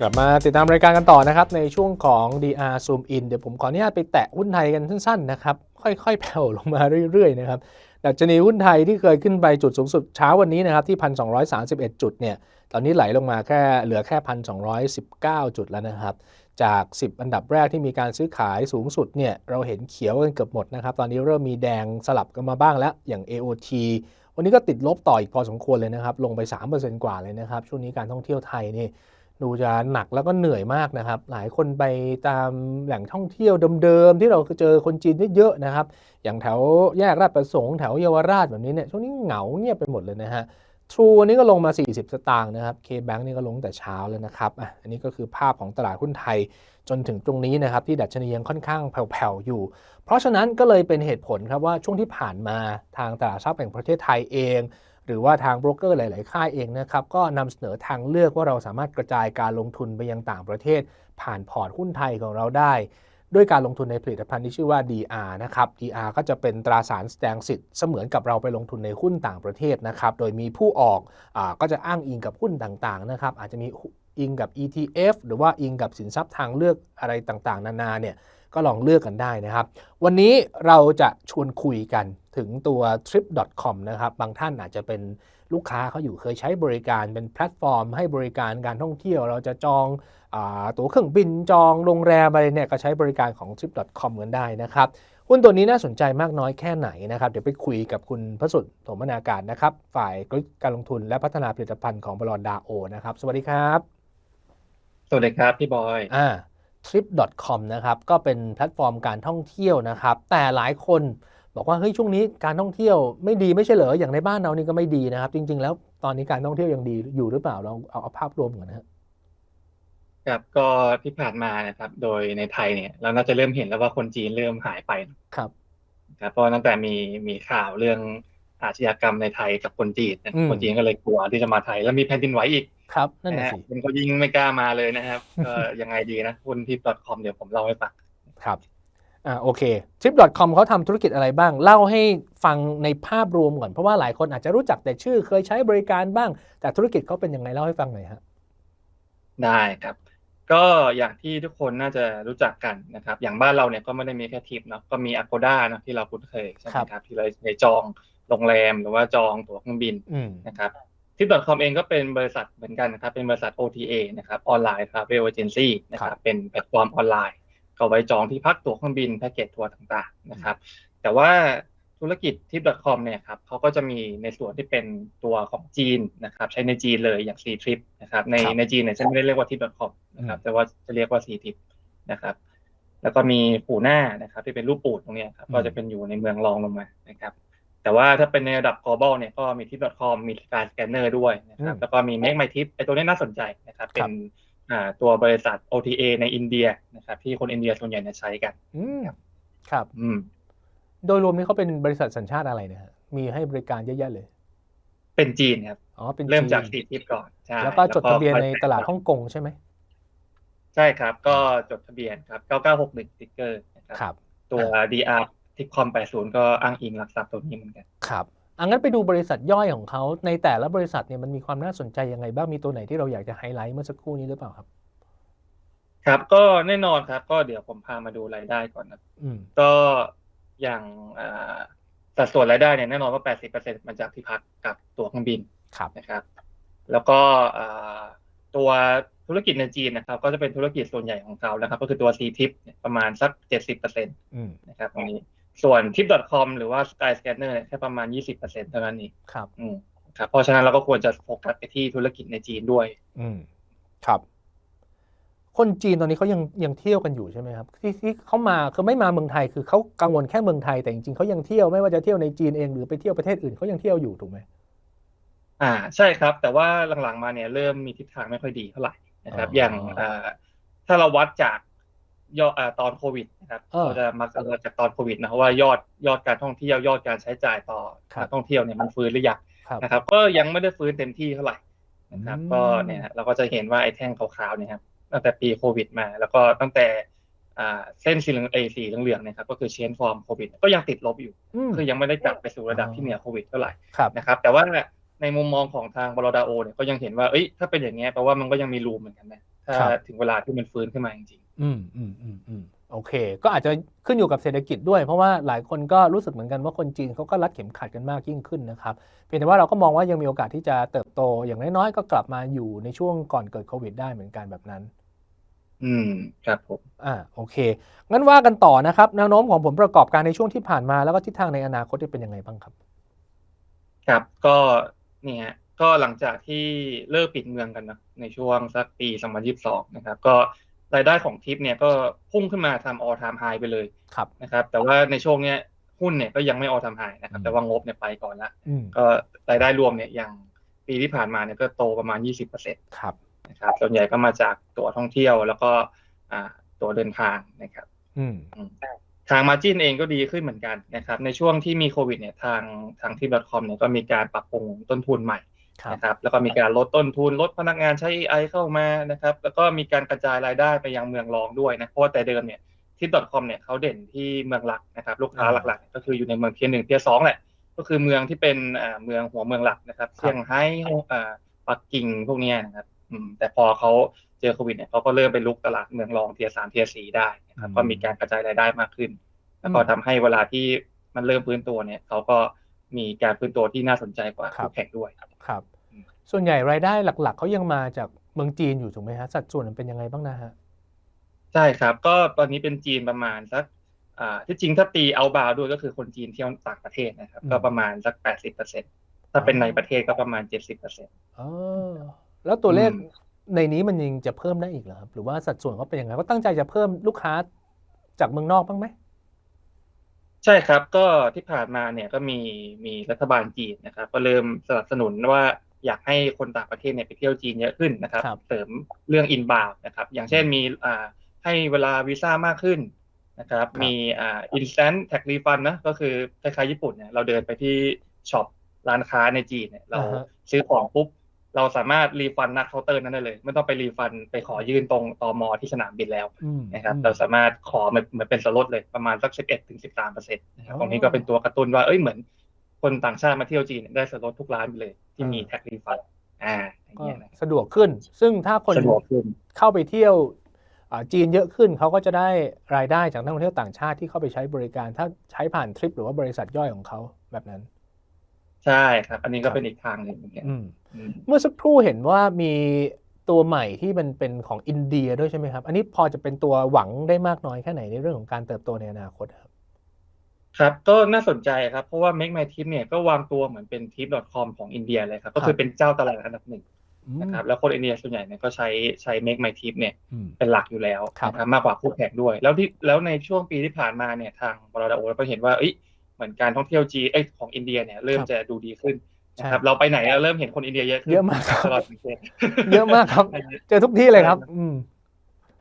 กลับมาติดตามรายการกันต่อนะครับ ในช่วงของ DR Zoom In เดี๋ยวผมขออนุญาตไปแตะหุ้นไทยกันสั้นๆนะครับ ค่อยๆแผ่วลงมาเรื่อยๆนะครับดัชนีหุ้นไทยที่เคยขึ้นไปจุดสูงสุดเช้าวันนี้นะครับที่ 1,231 จุดเนี่ยตอนนี้ไหลลงมาแค่เหลือแค่ 1,219 จุดแล้วนะครับ จาก 10 อันดับแรกที่มีการซื้อขายสูงสุดเนี่ยเราเห็นเขียวกันเกือบหมดนะครับ ตอนนี้เริ่มมีแดงสลับกันมาบ้างแล้วอย่าง AOT วันนี้ก็ติดลบต่ออีกพอสมควรเลยนะครับ ลงไป 3%กว่าเลยนะครับ ช่วงนี้การท่องเที่ยวไทยนี่ ดูจะหนักแล้วก็เหนื่อยมากนะครับ หลายคนไปตามแหล่งท่องเที่ยวเดิมๆ ที่เราเจอคนจีนเยอะๆนะครับ อย่างแถวแยกราชประสงค์แถวเยาวราชแบบนี้เนี่ยช่วงนี้เหงาเงียบไปหมดเลยนะฮะทรูวันนี้ก็ลงมา 40 สตางค์นะครับ K-Bank นี่ก็ลงแต่เช้าแล้วนะครับอะอันนี้ก็คือภาพของตลาดหุ้นไทยจนถึงตรงนี้นะครับ ที่ดัชนียังค่อนข้างแผ่วๆอยู่ เพราะฉะนั้นก็เลยเป็นเหตุผลครับว่าช่วงที่ผ่านมาทางตลาดทรัพย์แห่งประเทศไทยเอง หรือว่าทางโบรกเกอร์หลาย ๆ ค่ายเองนะครับก็นำเสนอทางเลือกว่าเราสามารถกระจายการลงทุนไปยังต่างประเทศ ผ่านพอร์ตหุ้นไทยของเราได้ ด้วยการลงทุนในผลิตภัณฑ์ที่ชื่อว่า DR นะครับ DR ก็จะเป็นตราสารแสดงสิทธิ์เสมือนกับเราไปลงทุนในหุ้นต่างประเทศนะครับ โดยมีผู้ออกอก็จะอ้างอิงกับหุ้นต่าง ๆ นะครับ อาจจะมี อิงกับ ETF หรือว่าอิงกับสินทรัพย์ทางเลือกอะไรต่างๆ นานาเนี่ยก็ลองเลือกกันได้นะครับ วันนี้เราจะชวนคุยกันถึงตัว trip.com นะครับ บางท่านอาจจะเป็นลูกค้าเขาอยู่เคยใช้บริการเป็นแพลตฟอร์ม ให้บริการการท่องเที่ยว เราจะจองอตั๋วเครื่องบินจองโรงแรมอะไรเนี่ยก็ใช้บริการของ trip.com กันได้นะครับหุ้นตัวนี้น่าสนใจมากน้อยแค่ไหนนะครับ เดี๋ยวไปคุยกับคุณพระสุดโสมนาการนะครับ ฝ่ายการลงทุนและพัฒนาผลิตภัณฑ์ของบอนดาโอนะครับ สวัสดีครับ สวัสดีครับ พี่บอยอ่า trip.com นะครับก็เป็นแพลตฟอร์มการท่องเที่ยวนะครับ แต่หลายคนบอกว่าเฮ้ยช่วงนี้การท่องเที่ยวไม่ดีไม่ใช่เหรออย่างในบ้านเรานี่ก็ไม่ดีนะครับ จริง ๆ แล้วตอนนี้การท่องเที่ยวยังดีอยู่หรือเปล่าเราเอาเอาภาพรวมก่อนนะครับครับก็ที่ผ่านมานะครับ โดยในไทยเนี่ยเราน่าจะเริ่มเห็นแล้วว่าคนจีนเริ่มหายไปครับนะครับเพราะตั้งแต่มีมีข่าวเรื่องอาชญากรรมในไทยกับคนจีนนะอืมคนจีนก็เลยกลัวที่จะมาไทยแล้วมีแผ่นดินไหวอีก ครับนั่นนะน่ะฮะสิมันก็ยิ่งไม่กล้ามาเลยนะครับก็ยังไงดีนะหุ้นที่ .com เดี๋ยวผมเล่าให้ฟังครับอ่าโอเค trip.com เขาทำธุรกิจอะไรบ้าง เล่าให้ฟังในภาพรวมก่อน เพราะว่าหลายคนอาจจะรู้จักแต่ชื่อเคยใช้บริการบ้าง แต่ธุรกิจเขาเป็นยังไงเล่าให้ฟังหน่อยฮะได้ครับ ก็อย่างที่ทุกคนน่าจะรู้จักกันนะครับ อย่างบ้านเราเนี่ยก็ไม่ได้มีแค่ทิปเนาะก็มี Agoda เนอะที่เราคุ้นเคยใช่ไหมครับครับที่เราไปจองโรงแรมหรือว่าจองตั๋วเครื่องบินอืมนะครับ ทิป .com เองก็เป็นบริษัทเหมือนกันนะครับ เป็นบริษัท OTA นะครับออนไลน์ทราเวลเอเจนซี่นะคครัรับบเป็นแพลตฟอร์มออนไลน์ก็ไว้จองที่พักตั๋วเครื่องบินแพ็กเกจทัวร์ต่างๆนะครับ แต่ว่าธุรกิจทิป .com เนี่ยครับเขาก็จะมีในส่วนที่เป็นตัวของจีนนะครับใช้ในจีนเลยอย่าง C Trip นะครับในครับในจีนเนี่ยจะไม่ได้เรียกว่าทิป .com นะครับอืมแต่ว่าจะเรียกว่า C Trip นะครับแล้วก็มีปูหน้านะครับ ที่เป็นรูปปูดตรงเนี้ยครับอืมก็จะเป็นอยู่ในเมืองรองลงมานะครับ แต่ว่าถ้าเป็นในระดับ global เนี่ยก็มี tip.com มี Sky Scanner ด้วยนะครับอืมแล้วก็มี Make My Tip ไอตัวนี้น่าสนใจนะครับคเป็รับนอ่าตัวบริษัท OTA ในอินเดียนะครับที่คนอินเดียส่วนใหญ่เนี่ยใช้กันอืมครับอืมโดยรวมนี่เขาเป็นบริษัทสัญชาติอะไรนะฮะมีให้บริการเยอะแยะเลย เป็นจีนครับอ๋อเป็นเริ่มจากจีนสีทิปก่อนใช่แล้วก็จดทะเบียนในค่อตลาดฮ่องกงใช่ไหมใช่ครับ ก็จดทะเบียนครับ 9961สติ๊กเกอร์นะครับครับตัวอ่า DR ทิปคอม80 ก็อ้างอิงหลักทรัพย์ตัวนี้เหมือนกัน ครับอังั้นไปดูบริษัทย่อยของเขาในแต่ละบริษัทเนี่ยมันมีความน่าสนใจยังไงบ้าง มีตัวไหนที่เราอยากจะไฮไลท์เมื่อสักครู่นี้หรือเปล่าครับ ครับก็แน่นอนครับ ก็เดี๋ยวผมพามาดูรายได้ก่อนนะอืมก็อย่างอ่าสัดส่วนรายได้เนี่ยแน่นอนว่า 80%มาจากที่พักกับตั๋วเครื่องบินครับนะครับ แล้วก็อ่าตัวธุรกิจในจีนนะครับ ก็จะเป็นธุรกิจส่วนใหญ่ของเขานะครับ ก็คือตัว C Tip เนี่ยประมาณสัก 70%นอืมะครับตรงนี้ ส่วน tip.com หรือว่า Sky Scanner เนี่ยแค่ประมาณ 20%เท่านั้นเองครับ อืมครับ เพราะฉะนั้นเราก็ควรจะโฟกัสไปที่ธุรกิจในจีนด้วย อืมครับ คนจีนตอนนี้เขายังยังเที่ยวกันอยู่ใช่ไหมครับ ที่ที่เขามาคือไม่มาเมืองไทยคือเขากังวลแค่เมืองไทยแต่จริงๆเขายังเที่ยวไม่ว่าจะเที่ยวในจีนเองหรือไปเที่ยวประเทศอื่นเขายังเที่ยวอยู่ถูกไหมอ่าใช่ครับ แต่ว่าหลังๆมาเนี่ยเริ่มมีทิศทางไม่ค่อยดีเท่าไหร่นะครับอ๋อออย่างอ่าถ้าเราวัดจาก ยอดอ่าตอนโควิดนะครับเออเราจะมาวัดจากตอนโควิดนะเพราะว่ายอดยอดการท่องเที่ยวยอดการใช้จ่ายต่อครับการท่องเที่ยวเนี่ยมันฟื้นหรือยังครับนะครับ ก็ยังไม่ได้ฟื้นเต็มที่เท่าไหร่นะครับอืมก็เนี่ยฮะเราก็จะเห็นว่าไอ้แท่งขาวๆเนี่ยครับตั้งแต่ปีโควิดมา แล้วก็ตั้งแต่อ่าเส้นสีเหลืองเอสีเหลืองๆเนะครับก็คือเชนฟอร์มโควิดก็ยังติดลบอยู่อืมคือยังไม่ได้กลับไปสู่ระดับอ๋อที่เหนือโควิดเท่าไหร่ครับนะครับ แต่ว่าในมุมมองของทางบรดาโอเนี่ยก็ยังเห็นว่าเอ้ยถ้าเป็นอย่างเงี้ยแปลว่ามันก็ยังมีรูมเหมือนกันนะถ้าครับถึงเวลาที่มันฟื้นขึ้นมาจริง อืมอืมอืมอืมโอเค ก็อาจจะขึ้นอยู่กับเศรษฐกิจด้วย เพราะว่าหลายคนก็รู้สึกเหมือนกันว่าคนจีนเขาก็รัดเข็มขัดกันมากยิ่งขึ้นนะครับเพียงแต่ว่าเราก็มองว่ายังมีโอกาสที่จะเติบโตอย่างน้อยๆก็กลับมาอยู่ในช่วงก่อนเกิดโควิดได้เหมือนกันแบบนั้นๆอืมครับผมอ่าโอเค งั้นว่ากันต่อนะครับแนวโน้มของผลประกอบการในช่วงที่ผ่านมาแล้วก็ทิศทางในอนาคตจะเป็นยังไงบ้างครับ ครับก็เนี่ยก็หลังจากที่เลิกปิดเมืองกันนะในช่วงสักปี 2022 นะครับ ก็ รายได้ของทิปเนี่ยก็พุ่งขึ้นมาทำ all time high ไปเลยครับนะครับ แต่ว่าในช่วงเนี้ยหุ้นเนี่ยก็ยังไม่ all time high นะครับอืมแต่ว่างบเนี่ยไปก่อนละอืมก็รายได้รวมเนี่ยอย่างปีที่ผ่านมาเนี่ยก็โตประมาณ 20%ครับนะครับส่วนใหญ่ก็มาจากตั๋วท่องเที่ยวแล้วก็อ่าตั๋วเดินทางนะครับอืมอืมทางมาจินเองก็ดีขึ้นเหมือนกันนะครับ ในช่วงที่มีโควิดเนี่ยทางทางที่ .com เนี่ยก็มีการปรับปรุงต้นทุนใหม่ครับ นะครับแล้วก็มีการลดต้นทุนลดพนักงานใช้ AI เข้ามานะครับ แล้วก็มีการกระจายรายได้ไปยังเมืองรองด้วยนะเพราะว่าแต่เดิมเนี่ยที่ .com เนี่ยเขาเด่นที่เมืองหลักนะครับ ลูกค้าหลักๆ ก็คืออยู่ในเมืองเทียร์หนึ่งเทียร์สองแหละ ก็คือเมืองที่เป็นอ่าเมืองหัวเมืองหลักนะครับเซี่ยงไฮ้ฮ่องอ่าปักกิ่งพวกเนี้ยนะครับอืมแต่พอเขาเจอโควิดเนี่ยเขาก็เริ่มไปลุกตลาดเมืองรองเทียร์สามเทียร์สี่ได้นะครับอืมก็มีการกระจายรายได้มากขึ้น แล้วก็อืมทำให้เวลาที่มันเริ่มฟื้นตัวเนี่ยเขาก็ มีการฟื้นตัวที่น่าสนใจกว่าครับคู่แข่งด้วยครับอืมส่วนใหญ่รายได้หลัก ๆเขายังมาจากเมืองจีนอยู่ถูกไหมฮะสัดส่วนมันเป็นยังไงบ้างนะฮะใช่ครับ ก็ตอนนี้เป็นจีนประมาณสักอ่าที่จริงถ้าตีเอาบาวด้วยก็คือคนจีนเที่ยวต่างประเทศนะครับอืมก็ประมาณสักแปดสิบเปอร์เซ็นถ้าเป็นอ๋อในประเทศก็ประมาณเจ็ดสิบเปอร์เซ็นอ๋อแล้วตัวเลขอืมในนี้มันยังจะเพิ่มได้อีกเหรอครับหรือว่าสัดส่วนเขาเป็นยังไงเขาตั้งใจจะเพิ่มลูกค้าจากเมืองนอกบ้างไหม ใช่ครับก็ที่ผ่านมาเนี่ยก็มีมีรัฐบาลจีนนะครับ ก็เริ่มสนับสนุนว่าอยากให้คนต่างประเทศเนี่ยไปเที่ยวจีนเยอะขึ้นนะครับครับเสริมเรื่องอินบาวนะครับ อย่างเช่นมีอ่าให้เวลาวีซ่ามากขึ้นนะครับครับ มีอ่า instant tax refund นะก็คือคล้ายๆญี่ปุ่นเนี่ยเราเดินไปที่ช็อปร้านค้าในจีนเนี่ยเราอ่าฮะซื้อของปุ๊บ เราสามารถรีฟันหน้าเคาน์เตอร์นั้นได้เลย ไม่ต้องไปรีฟันไปขอยื่นตรงตมที่สนามบินแล้วอืมนะครับอืมเราสามารถขอเหมือนเหมือนเป็นส่วนลดเลยประมาณสักสิบเอ็ดถึงสิบสามเปอร์เซ็นต์นะครับอ๋อตรงนี้ก็เป็นตัวกระตุ้นว่าเอ้ยเหมือนคนต่างชาติมาเที่ยวจีนเนี่ยได้ส่วนลดทุกร้านไปเลย ที่มีอ่าแท็กรีฟันอ่าอย่างก็เงี้ยนะสะดวกขึ้น ซึ่งถ้าคนสะดวกขึ้นเข้าไปเที่ยวอ่าจีนเยอะขึ้นเขาก็จะได้รายได้จากนักท่องเที่ยวต่างชาติที่เข้าไปใช้บริการ ถ้าใช้ผ่านทริปหรือว่าบริษัทย่อยของเขาแบบนั้น ใช่ครับ อันนี้ครัก็บเป็นอีกทางหนึ่งเหมือนกันอืมอืมเมื่อสักครู่เห็นว่ามีตัวใหม่ที่มันเป็นของอินเดียด้วยใช่ไหมครับ อันนี้พอจะเป็นตัวหวังได้มากน้อยแค่ไหนในเรื่องของการเติบโตในอนาคตครับ ครับ ก็น่าสนใจครับ เพราะว่า Make My Tip เนี่ยก็วางตัวเหมือนเป็น tip.com ของอินเดียเลยครับ ก็คือเป็นเจ้าตลาดอันดับหนึ่งนะครับ แล้วคนอินเดียส่วนใหญ่เนี่ยก็ใช้ใช้ Make My Tip เนี่ยอืมเป็นหลักอยู่แล้วครับนะครับมากกว่าคู่แข่งด้วย แล้วที่แล้วในช่วงปีที่ผ่านมาเนี่ยทางบราดาโอก็เห็นว่าเอ้ย เหมือนการท่องเที่ยวจีเอ้ยของอินเดียเนี่ยเริ่มครับจะดูดีขึ้นนะครับใช่เราไปไหนเราเริ่มเห็นคนอินเดียเยอะขึ้นเยอะมากครับตลอดทั้งปีเยอะมากครับ เจอทุกที่เลยครับ อืม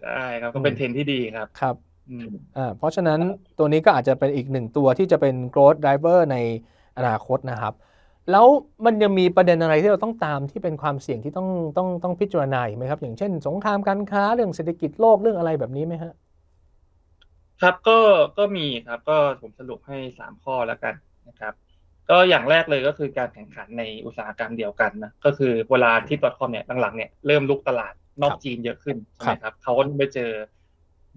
ใช่ครับก็เป็นเทรนด์ที่ดีครับครับอืมอ่าเพราะฉะนั้นตัวนี้ก็อาจจะเป็นอีกหนึ่งตัวที่จะเป็น growth driver ในอนาคตนะครับ แล้วมันยังมีประเด็นอะไรที่เราต้องตามที่เป็นความเสี่ยงที่ต้องต้องต้องพิจารณาอีกไหมครับ อย่างเช่น สงครามการค้าเรื่องเศรษฐกิจโลกเรื่องอะไรแบบนี้ไหมฮะ ครับก็ก็มีครับก็ผมสรุปให้สามข้อแล้วกันนะครับ ก็อย่างแรกเลยก็คือการแข่งขันในอุตสาหกรรมเดียวกันนะก็คือเวลาที่ .com เนี่ยหลังๆเนี่ยเริ่มลุกตลาดนอกครับจีนเยอะขึ้นใช่ไหมครับเขาก็ต้องไปเจอ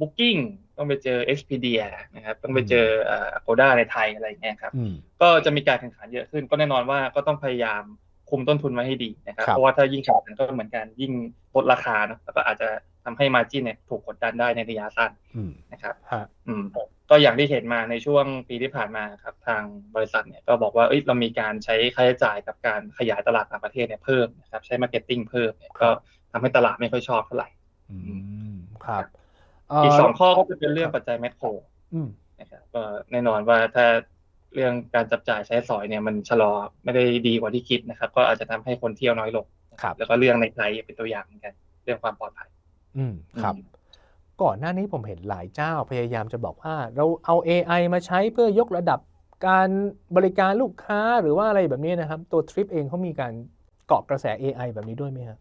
Booking ต้องไปเจอ Expedia นะครับต้องไปเจอเอ่อ Agoda ในไทยอะไรอย่างเงี้ยครับอืมก็จะมีการแข่งขันเยอะขึ้น ก็แน่นอนว่าก็ต้องพยายาม คุมต้นทุนไว้ให้ดีนะครับครับเพราะว่าถ้ายิ่งแข่งขันก็เหมือนกันยิ่งลดราคาเนอะแล้วก็อาจจะทำให้มาจิ้นเนี่ยถูกกดดันได้ในระยะสั้นอืมนะครับฮะอืมก็อย่างที่เห็นมาในช่วงปีที่ผ่านมาครับ ทางบริษัทเนี่ยก็บอกว่าเอ้ยเรามีการใช้ค่าใช้จ่ายกับการขยายตลาดต่างประเทศเนี่ยเพิ่มนะครับใช้มาร์เก็ตติ้งเพิ่มเนี่ยก็ทำให้ตลาดไม่ค่อยชอบเท่าไหร่อืมครับอีกสองข้อก็จะเป็นเรื่องปัจจัยแมคโครอืมนะครับก็แน่นอนว่าถ้า เรื่องการจับจ่ายใช้สอยเนี่ยมันชะลอไม่ได้ดีกว่าที่คิดนะครับ ก็อาจจะทำให้คนเที่ยวน้อยลงครับแล้วก็เรื่องในไทยเป็นตัวอย่างเหมือนกัน เรื่องความปลอดภัย อืมครับอืมก่อนหน้านี้ผมเห็นหลายเจ้าพยายามจะบอกว่า เราเอา AI มาใช้เพื่อยกระดับการบริการลูกค้าหรือว่าอะไรแบบนี้นะครับ ตัวทริปเองเขามีการเกาะกระแส AI แบบนี้ด้วยไหมครับ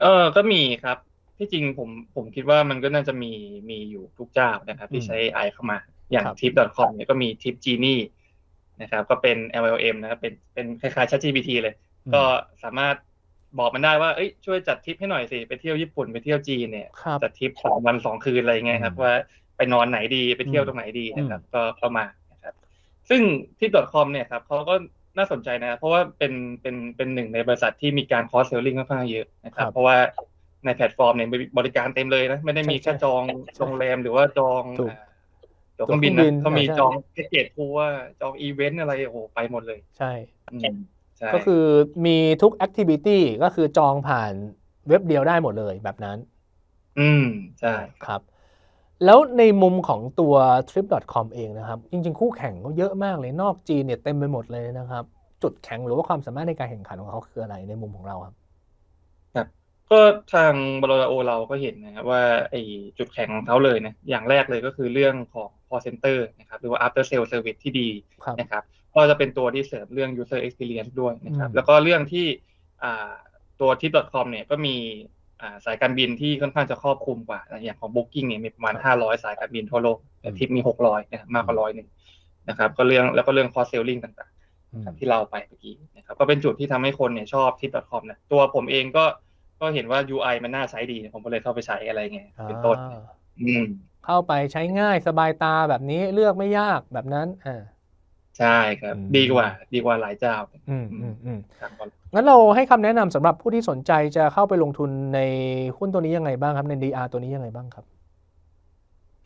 เออก็มีครับที่จริงผมผมคิดว่ามันก็น่าจะมีมีอยู่ทุกเจ้านะครับ ที่ใช้ AI เข้ามา อย่างครับ tip.com เนี่ยก็มี tip genie นะครับ ก็เป็น LLM นะครับเป็นเป็นคล้ายๆ ChatGPT เลย ก็สามารถบอกมันได้ว่าเอ้ยช่วยจัดทริปให้หน่อยสิไปเที่ยวญี่ปุ่นไปเที่ยวจีนเนี่ยครับจัดทริปสองวันสองคืนอะไรเงี้ยครับอืมว่าไปนอนไหนดีไปเที่ยวอืมตรงไหนดีนะครับอืมก็ก็มานะครับ ซึ่งที่ .com เนี่ยครับเขาก็น่าสนใจนะเพราะว่าเป็นเป็นเป็นหนึ่งในบริษัทที่มีการคอสเซลลิงค่อนข้างเยอะนะครับ เพราะว่าในแพลตฟอร์มเนี่ยบริการเต็มเลยนะ ไม่ได้มีแค่จองโรงแรมหรือว่าจอง ถูกอ่าจองเครื่องบินนะเขามีใช่จองแพ็กเกจทัวร์จองอีเวนต์อะไรโอ้โหไปหมดเลยใช่อืมใช่ก็คือมีทุกแอคทิวิตี้ก็คือจองผ่านเว็บเดียวได้หมดเลยแบบนั้น อืม ใช่ครับ แล้วในมุมของตัว trip.com เองนะครับ จริง ๆ คู่แข่งก็เยอะมากเลยนอกจีนเนี่ยเต็มไปหมดเลยนะครับ จุดแข็งหรือว่าความสามารถในการแข่งขันของเขาคืออะไรในมุมของเราครับก็ทางบรโอเราก็เห็นนะครับว่าไอ้จุดแข็งของเขาเลยนะอย่างแรกเลยก็คือเรื่องของ call center นะครับหรือว่า after sale service ที่ดีครับนะครับก็จะเป็นตัวที่เสริมเรื่อง user experience ด้วยนะครับอืมแล้วก็เรื่องที่อ่าตัวที่ .com เนี่ยก็มีอ่าสายการบินที่ค่อนข้างจะครอบคลุมกว่า อย่างของ Booking เนี่ยมีประมาณ 500 สายการบินทั่วโลกแต่ทิปมี 600นะครับมากกว่าร้อยหนึ่งนะครับก็เรื่องแล้วก็เรื่อง cost selling ต่างๆอืมครับที่เราไปเมื่อกี้นะครับก็เป็นจุดที่ทำให้คนเนี่ยชอบทิป .com นะตัวผมเองก็ก็เห็นว่า UI มันน่าใช้ดี ผมก็เลยเข้าไปใช้อะไรเงี้ยเป็นต้นอ่าอืม เข้าไปใช้ง่ายสบายตาแบบนี้เลือกไม่ยากแบบนั้นอ่าใช่ครับอืมดีกว่า ดีกว่าหลายเจ้า อืมอืมอืมครับผมงั้นเราให้คำแนะนำสำหรับผู้ที่สนใจจะเข้าไปลงทุนในหุ้นตัวนี้ยังไงบ้างครับใน DR ตัวนี้ยังไงบ้างครับ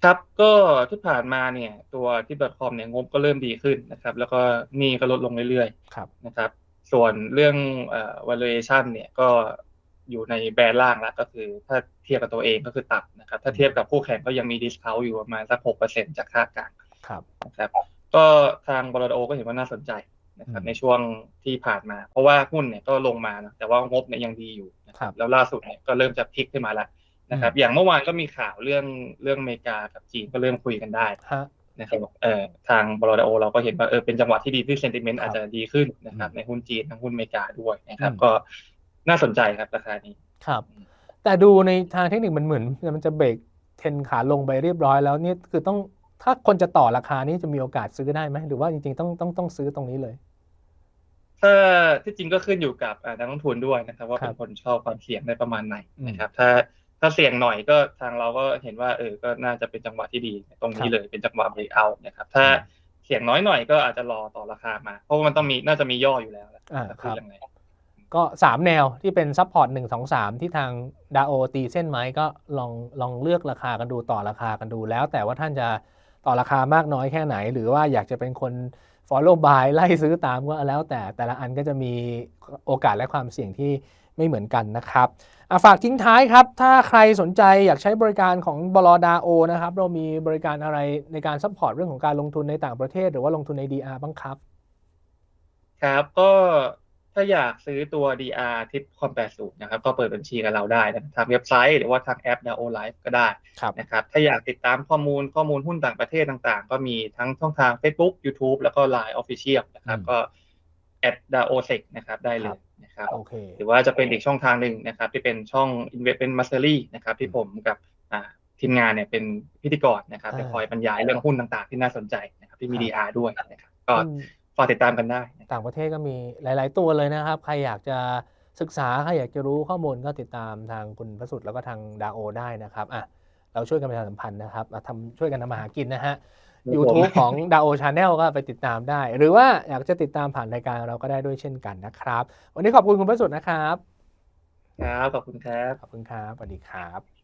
ครับก็ที่ผ่านมาเนี่ย ตัวทิป .com เนี่ยงบก็เริ่มดีขึ้นนะครับ แล้วก็หนี้ก็ลดลงเรื่อยครับๆนะครับ ส่วนเรื่องเอ่อ valuation เนี่ยก็ อยู่ในแบรนด์ล่างแล้วก็คือ ถ้าเทียบกับตัวเองก็คือต่ำนะครับ ถ้าเทียบกับคู่แข่งก็ยังมี discount อยู่ประมาณสักหกเปอร์เซ็นจากค่ากลางครับนะครับก็ทางบรดโอก็เห็นว่าน่าสนใจนะครับอืมในช่วงที่ผ่านมา เพราะว่าหุ้นเนี่ยก็ลงมานะแต่ว่างบเนี่ยยังดีอยู่นะคครัรับบแล้วล่าสุดเนี่ยก็เริ่มจะพลิกขึ้นมาแล้วนะครับอืมอย่างเมื่อวานก็มีข่าวเรื่องเรื่องอเมริกากับจีนก็เริ่มคุยกันได้ฮะนะครับเอ่อทางบรดโอเราก็เห็นว่าเออเป็นจังหวะที่ดีที่เซนติเมนต์ครับอาจจะดีขึ้นนะครับอืมในหุ้นจีนทั้งหุ้นอเมริกาด้วยนะครับอืมก็ น่าสนใจครับราคานี้ครับ แต่ดูในทางเทคนิคมันเหมือนมันจะเบรกเทรนขาลงไปเรียบร้อยแล้วเนี่ยคือต้องถ้าคนจะต่อราคานี้จะมีโอกาสซื้อได้ไหมหรือว่าจริงๆต้องต้องต้องซื้อตรงนี้เลยถ้าที่จริงก็ขึ้นอยู่กับอ่านักลงทุนด้วยนะครับ ว่าครัเป็บนคนชอบความเสี่ยงได้ประมาณไหนอืมนะครับ ถ้าถ้าเสี่ยงหน่อยก็ทางเราก็เห็นว่าเออก็น่าจะเป็นจังหวะที่ดีตรงครันี้บเลยเป็นจังหวะเบรกเอานะครับ ถ้าอืมเสี่ยงน้อยหน่อยก็อาจจะรอต่อราคามา เพราะว่ามันต้องมีน่าจะมีย่ออยู่แล้วแหละอ่าจะครัขึ้นบยังไง ก็ 3 แนวที่เป็นซัพพอร์ตหนึ่งสองสามที่ทางดาโอตีเส้นไหมก็ลองลองเลือกราคากันดูต่อราคากันดูแล้ว แต่ว่าท่านจะต่อราคามากน้อยแค่ไหน หรือว่าอยากจะเป็นคน follow buy ไล่ซื้อตามก็แล้วแต่แต่ละอันก็จะมีโอกาสและความเสี่ยงที่ไม่เหมือนกันนะครับฝากทิ้งท้ายครับ ถ้าใครสนใจอยากใช้บริการของบลดาโอนะครับเรามีบริการอะไรในการซัพพอร์ตเรื่องของการลงทุนในต่างประเทศ หรือว่าลงทุนใน DR บ้างครับ ครับก็ ถ้าอยากซื้อตัว DR ทิปคอมแปดสูนะครับก็เปิดบัญชีกับเราได้นะครับทางเว็บไซต์หรือว่าทางแอป DAO Live ก็ได้ครับนะครับถ้าอยากติดตามข้อมูลข้อมูลหุ้นต่างประเทศต่างๆ ก็มีทั้งช่องทาง Facebook YouTube แล้วก็ Line Official นะครับอืมก็ at daosec นะครับได้เลครัยบนะครับโอเคหรือว่าจะเป็นอีกช่องทางหนึ่งนะครับ ที่เป็นช่อง Investment Mastery นะครับที่ผมกับอ่าทีมงานเนี่ยเป็นพิธีกรนะครับอ่าจะคอยบรรยายเรื่องหุ้นต่างๆ ที่น่าสนใจนะครับที่มีครับ DR ด้วยนะครับก็อืมฝากติดตามกันได้นะครับต่างประเทศก็มีหลาย ๆ ตัวเลยนะครับ ใครอยากจะศึกษา ใครอยากจะรู้ข้อมูลก็ติดตามทางคุณพระสุดแล้วก็ทางดาโอได้นะครับอะเราช่วยกันประชาสัมพันธ์นะครับอะทำช่วยกันทำมาหากินนะฮะครับ YouTube ของดาโอชาแนลก็ไปติดตามได้ หรือว่าอยากจะติดตามผ่านรายการเราก็ได้ด้วยเช่นกันนะครับ วันนี้ขอบคุณคุณพระสุดนะครับ ครับ ขอบคุณครับ ขอบคุณครับสวัสดีครับ